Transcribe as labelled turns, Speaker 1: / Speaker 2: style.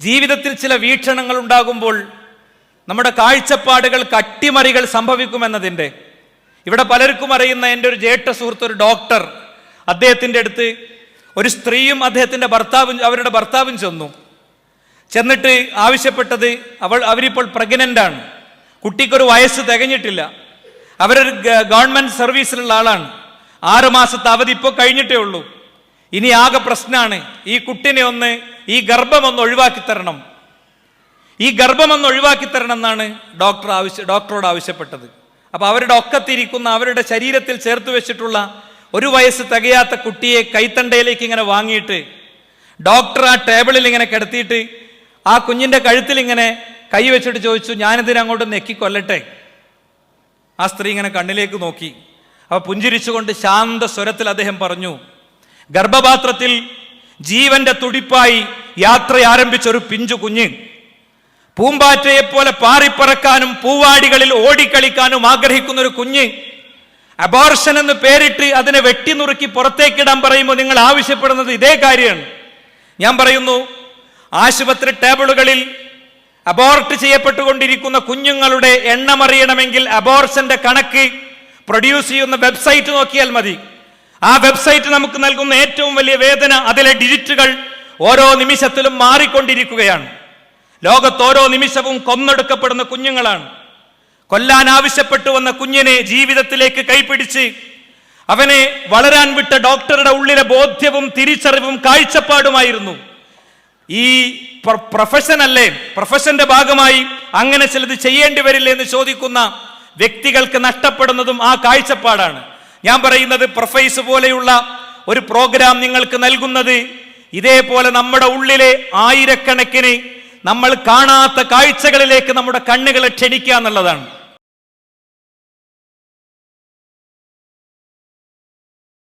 Speaker 1: ജീവിതത്തിൽ ചില വീക്ഷണങ്ങൾ ഉണ്ടാകുമ്പോൾ നമ്മുടെ കാഴ്ചപ്പാടുകൾ അട്ടിമറികൾ സംഭവിക്കുമെന്നതിന്റെ. ഇവിടെ പലർക്കും അറിയുന്ന എന്റെ ഒരു ജേട്ട സുഹൃത്ത് ഒരു ഡോക്ടർ അദ്ദേഹത്തിന്റെ അടുത്ത് ഒരു സ്ത്രീയും അദ്ദേഹത്തിന്റെ ഭർത്താവും അവരുടെ ഭർത്താവും ചെന്നു. ചെന്നിട്ട് ആവശ്യപ്പെട്ടത് അവൾ അവരിപ്പോൾ പ്രഗ്നന്റാണ്. കുട്ടിക്കൊരു വയസ്സ് തികഞ്ഞിട്ടില്ല. അവരൊരു ഗവൺമെന്റ് സർവീസിലുള്ള ആളാണ്. ആറ് മാസത്തെ അവധി ഇപ്പോൾ കഴിഞ്ഞിട്ടേ ഉള്ളൂ. ഇനി ആകെ പ്രശ്നമാണ് ഈ കുട്ടിനെ ഒന്ന് ഈ ഗർഭം ഒന്ന് ഒഴിവാക്കി തരണം. ഈ ഗർഭം ഒന്ന് ഒഴിവാക്കി തരണം എന്നാണ് ഡോക്ടർ ആവശ്യ ഡോക്ടറോട് ആവശ്യപ്പെട്ടത്. അപ്പോൾ അവരുടെ ഒക്കത്തിരിക്കുന്ന അവരുടെ ശരീരത്തിൽ ചേർത്ത് വെച്ചിട്ടുള്ള ഒരു വയസ്സ് തികയാത്ത കുട്ടിയെ കൈത്തണ്ടയിലേക്ക് ഇങ്ങനെ വാങ്ങിയിട്ട് ഡോക്ടർ ആ ടേബിളിൽ ഇങ്ങനെ കിടത്തിയിട്ട് ആ കുഞ്ഞിന്റെ കഴുത്തിൽ ഇങ്ങനെ കൈ വെച്ചിട്ട് ചോദിച്ചു ഞാനിതിനങ്ങോട്ട് നെക്കി കൊല്ലട്ടെ? ആ സ്ത്രീ ഇങ്ങനെ കണ്ണിലേക്ക് നോക്കി. അപ്പോൾ പുഞ്ചിരിച്ചുകൊണ്ട് ശാന്ത സ്വരത്തിൽ അദ്ദേഹം പറഞ്ഞു ഗർഭപാത്രത്തിൽ ജീവന്റെ തുടിപ്പായി യാത്ര ആരംഭിച്ച ഒരു പിഞ്ചു കുഞ്ഞ്. പൂമ്പാറ്റയെ പോലെ പാറിപ്പറക്കാനും പൂവാടികളിൽ ഓടിക്കളിക്കാനും ആഗ്രഹിക്കുന്ന ഒരു കുഞ്ഞ്. അബോർഷൻ എന്ന് പേരിട്ട് അതിനെ വെട്ടിനുറുക്കി പുറത്തേക്കിടാൻ പറയുമ്പോൾ നിങ്ങൾ ആവശ്യപ്പെടുന്നത് ഇതേ കാര്യമാണ്. ഞാൻ പറയുന്നു ആശുപത്രി ടേബിളുകളിൽ അബോർട്ട് ചെയ്യപ്പെട്ടുകൊണ്ടിരിക്കുന്ന കുഞ്ഞുങ്ങളുടെ എണ്ണമറിയണമെങ്കിൽ അബോർഷന്റെ കണക്ക് പ്രൊഡ്യൂസ് ചെയ്യുന്ന വെബ്സൈറ്റ് നോക്കിയാൽ മതി. ആ വെബ്സൈറ്റ് നമുക്ക് നൽകുന്ന ഏറ്റവും വലിയ വേദന അതിലെ ഡിജിറ്റുകൾ ഓരോ നിമിഷത്തിലും മാറിക്കൊണ്ടിരിക്കുകയാണ്. ലോകത്ത് ഓരോ നിമിഷവും കൊന്നെടുക്കപ്പെടുന്ന കുഞ്ഞുങ്ങളാണ്. കൊല്ലാൻ ആവശ്യപ്പെട്ടു വന്ന കുഞ്ഞിനെ ജീവിതത്തിലേക്ക് കൈപിടിച്ച് അവനെ വളരാൻ വിട്ട ഡോക്ടറുടെ ഉള്ളിലെ ബോധ്യവും തിരിച്ചറിവും കാഴ്ചപ്പാടുമായിരുന്നു. ഈ പ്ര- പ്രൊഫഷൻ അല്ലേ? പ്രൊഫഷന്റെ ഭാഗമായി അങ്ങനെ ചിലത് ചെയ്യേണ്ടി വരില്ലേ എന്ന് ചോദിക്കുന്ന വ്യക്തികൾക്ക് നഷ്ടപ്പെടുന്നതും ആ കാഴ്ചപ്പാടാണ്. ഞാൻ പറയുന്നത് പ്രൊഫൈസ് പോലെയുള്ള ഒരു പ്രോഗ്രാം നിങ്ങൾക്ക് നൽകുന്നത് ഇതേപോലെ നമ്മുടെ ഉള്ളിലെ ആയിരക്കണക്കിന് നമ്മൾ കാണാത്ത കാഴ്ചകളിലേക്ക് നമ്മുടെ കണ്ണുകളെ ക്ഷണിക്കുക എന്നുള്ളതാണ്.